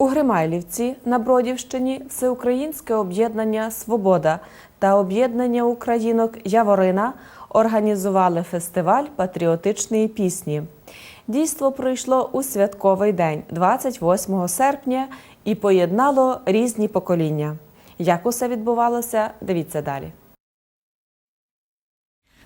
У Гримайлівці на Бродівщині Всеукраїнське об'єднання Свобода та об'єднання українок Яворина організували фестиваль патріотичної пісні. Дійство пройшло у святковий день, 28 серпня, і поєднало різні покоління. Як усе відбувалося, дивіться далі.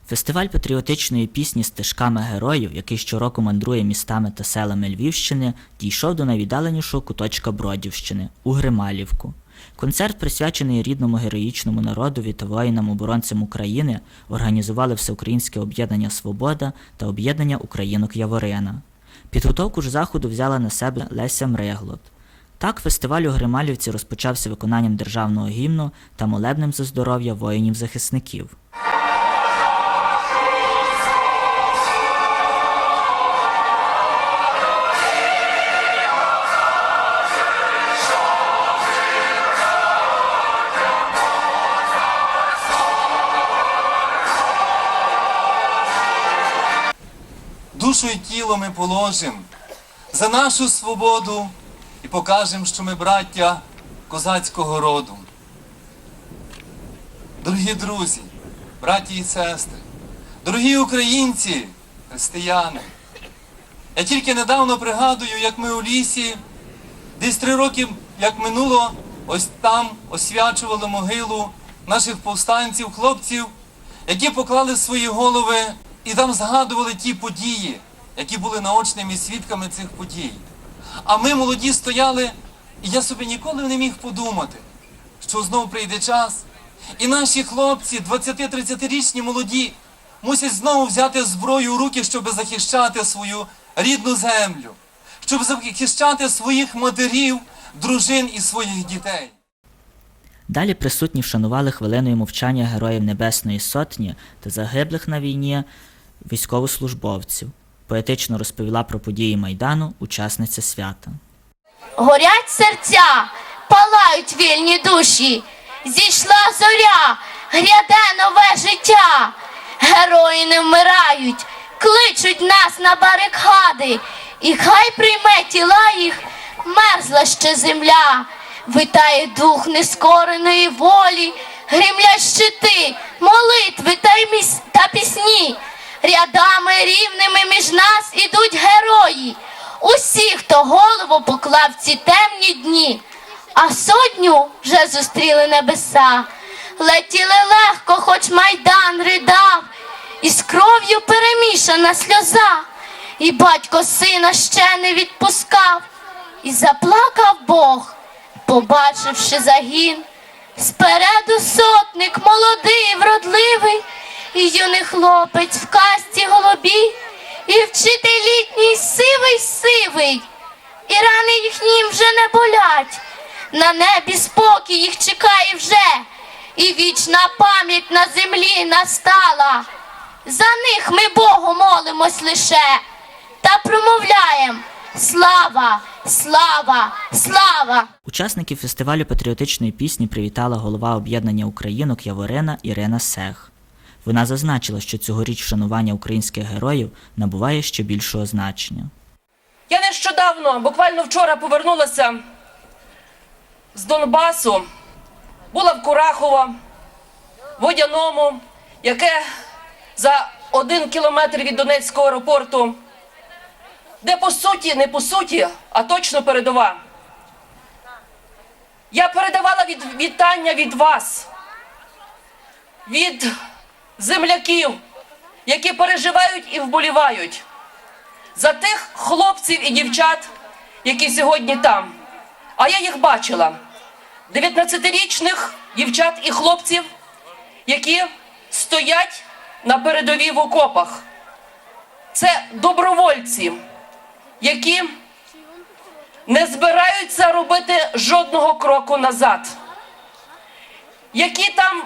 Фестиваль патріотичної пісні стежками героїв, який щороку мандрує містами та селами Львівщини, дійшов до найвіддаленішого куточка Бродівщини у Грималівку. Концерт, присвячений рідному героїчному народові та воїнам-оборонцям України, організували Всеукраїнське об'єднання Свобода та об'єднання Українок Яворина. Підготовку ж заходу взяла на себе Леся Мреглот. Так, фестиваль у Грималівці розпочався виконанням державного гімну та молебнем за здоров'я воїнів-захисників. Душу і тіло ми положимо за нашу свободу і покажемо, що ми браття козацького роду. Дорогі друзі, браті і сестри, дорогі українці, християни. Я тільки недавно пригадую, як ми у лісі, десь три роки, як минуло, ось там освячували могилу наших повстанців, хлопців, які поклали свої голови і там згадували ті події, які були наочними свідками цих подій. А ми молоді стояли, і я собі ніколи не міг подумати, що знову прийде час, і наші хлопці, 20-30-річні молоді, мусять знову взяти зброю у руки, щоб захищати свою рідну землю, щоб захищати своїх матерів, дружин і своїх дітей. Далі присутні вшанували хвилиною мовчання героїв Небесної Сотні та загиблих на війні військовослужбовців. Поетично розповіла про події Майдану учасниця свята. Горять серця, палають вільні душі, зійшла зоря, гряде нове життя. Герої не вмирають, кличуть нас на барикади, і хай прийме тіла їх мерзла ще земля, витає дух нескореної волі, гримлять щити, молитви та, й міс- та пісні. Рядами рівними між нас ідуть герої. Усі, хто голову поклав ці темні дні, а сотню вже зустріли небеса, летіли легко, хоч майдан ридав, і з кров'ю перемішана сльоза, і батько сина ще не відпускав, і заплакав Бог, побачивши загін. Спереду сотник молодий, вродливий, і юний хлопець в касті голубій, і вчитель літній сивий сивий, і рани їхні вже не болять. На небі спокій їх чекає вже, і вічна пам'ять на землі настала. За них ми Богу молимось лише та промовляємо слава, слава, слава. Учасників фестивалю патріотичної пісні привітала голова об'єднання українок Яворина Ірина Сех. Вона зазначила, що цьогоріч вшанування українських героїв набуває ще більшого значення. Я нещодавно, буквально вчора, повернулася з Донбасу, була в Курахово, Водяному, яке за один кілометр від Донецького аеропорту, де по суті, не по суті, а точно передова. Я передавала від, вітання від вас, від земляків, які переживають і вболівають за тих хлопців і дівчат, які сьогодні там. А я їх бачила: 19-річних дівчат і хлопців, які стоять на передовій в окопах. Це добровольці, які не збираються робити жодного кроку назад, які там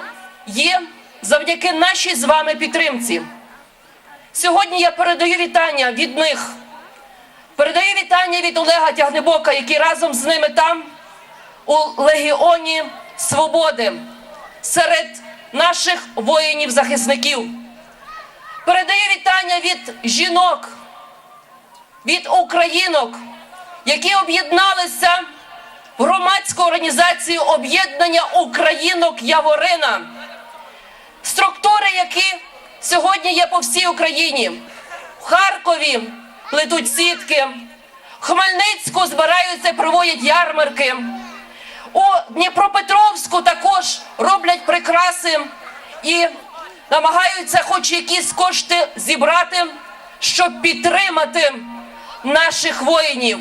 є завдяки нашій з вами підтримці. Сьогодні я передаю вітання від них. Передаю вітання від Олега Тягнебока, який разом з ними там, у Легіоні Свободи, серед наших воїнів-захисників. Передаю вітання від жінок, від українок, які об'єдналися в громадську організацію об'єднання українок Яворина, структури, які сьогодні є по всій Україні. В Харкові плетуть сітки, в Хмельницьку збираються, проводять ярмарки. У Дніпропетровську також роблять прикраси і намагаються хоч якісь кошти зібрати, щоб підтримати наших воїнів.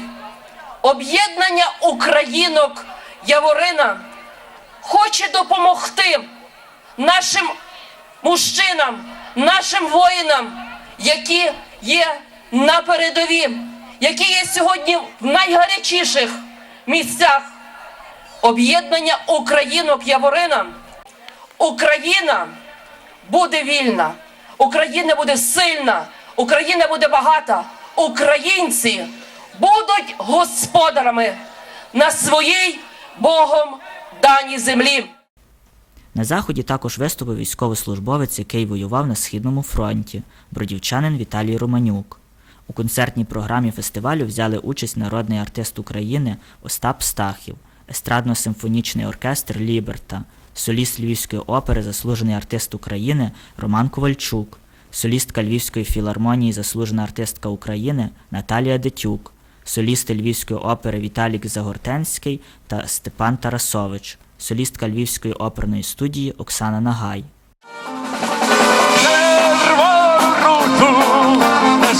Об'єднання українок Яворина хоче допомогти нашим мужчинам, нашим воїнам, які є на передові, які є сьогодні в найгарячіших місцях. Об'єднання українок Яворина. Україна буде вільна, Україна буде сильна, Україна буде багата. Українці будуть господарами на своїй Богом даній землі. На заході також виступив військовослужбовець, який воював на східному фронті, бродівчанин Віталій Романюк. У концертній програмі фестивалю взяли участь народний артист України Остап Стахів, естрадно-симфонічний оркестр Ліберта, соліст Львівської опери, заслужений артист України Роман Ковальчук, солістка Львівської філармонії, заслужена артистка України Наталія Детюк, солісти Львівської опери Віталік Загортенський та Степан Тарасович, солістка Львівської оперної студії Оксана Нагай. червону не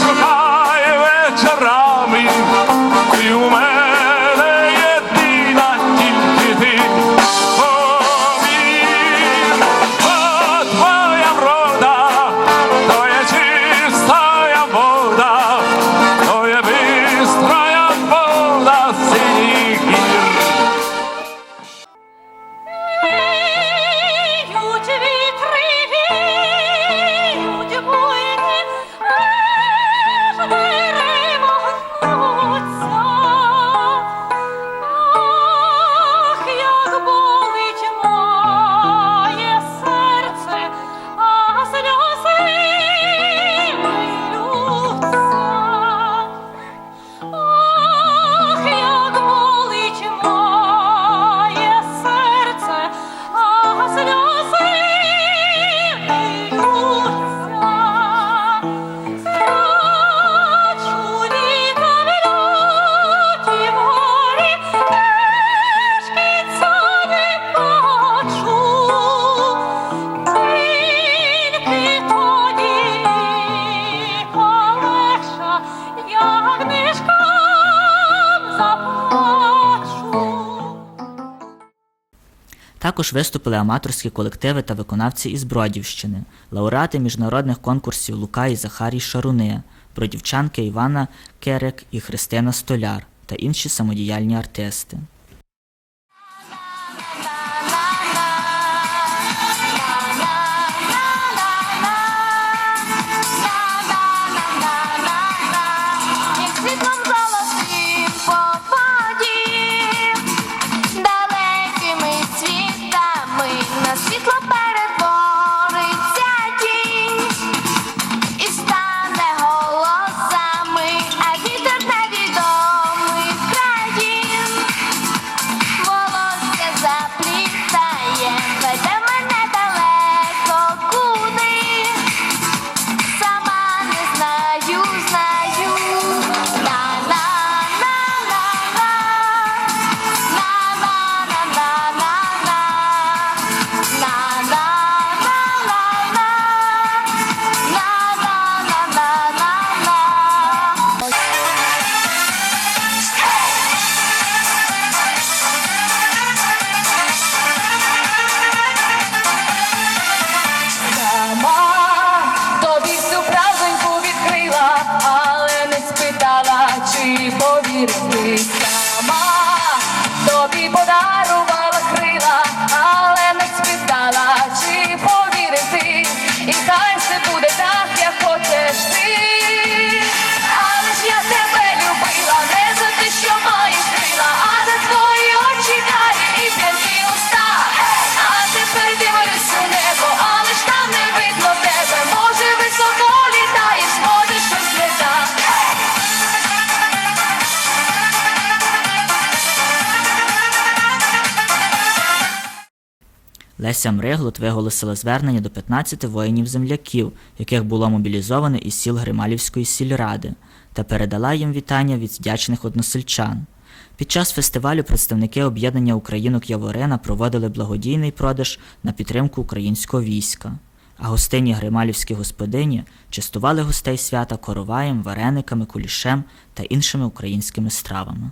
Також виступили аматорські колективи та виконавці із Бродівщини, лауреати міжнародних конкурсів Лука і Захарій Шаруни, бродівчанки Івана Керек і Христина Столяр та інші самодіяльні артисти. На Леся Мриглот виголосила звернення до 15 воїнів-земляків, яких було мобілізовано із сіл Грималівської сільради, та передала їм вітання від вдячних односельчан. Під час фестивалю представники об'єднання українок Яворина проводили благодійний продаж на підтримку українського війська. А гостині грималівські господині частували гостей свята короваєм, варениками, кулішем та іншими українськими стравами.